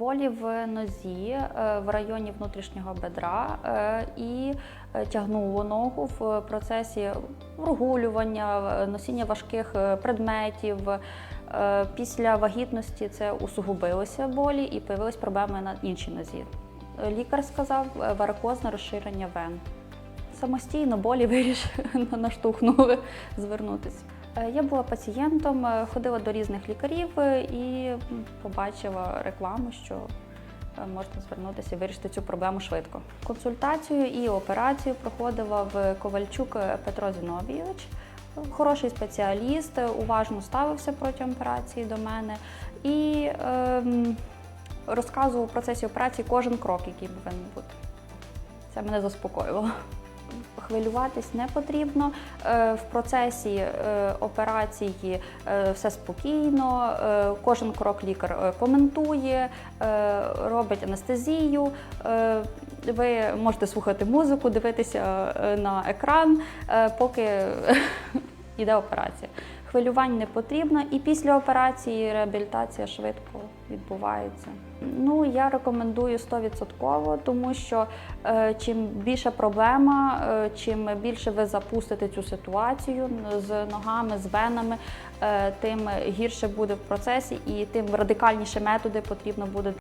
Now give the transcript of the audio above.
Болі в нозі е, в районі внутрішнього бедра е, і е, тягнуло ногу в процесі прогулювання, е, носіння важких предметів. Після вагітності це усугубилося болі і появились проблеми на іншій нозі. Лікар сказав варикозне розширення вен. Самостійно болі вирішили, наштовхнули звернутися. Е, Я була пацієнтом, е, ходила до різних лікарів е, і побачила рекламу, що е, можна звернутися і вирішити цю проблему швидко. Консультацію і операцію проходила в Ковальчук е, Петро Зіновійович. Хороший спеціаліст, е, уважно ставився протягом операції до мене і ем, розказував у процесі операції кожен крок, який повинен бути. Це мене заспокоювало. Хвилюватись не потрібно. Е, В процесі е, операції е, все спокійно, кожен крок лікар коментує, робить анестезію. Ви можете слухати музику, дивитися на екран, поки йде операція. Хвилювань не потрібно, і після операції реабілітація швидко відбувається. Ну я рекомендую 100%, тому що е, чим більша проблема, е, чим більше ви запустите цю ситуацію з ногами, з венами, е, тим гірше буде в процесі, і тим радикальніші методи потрібно буде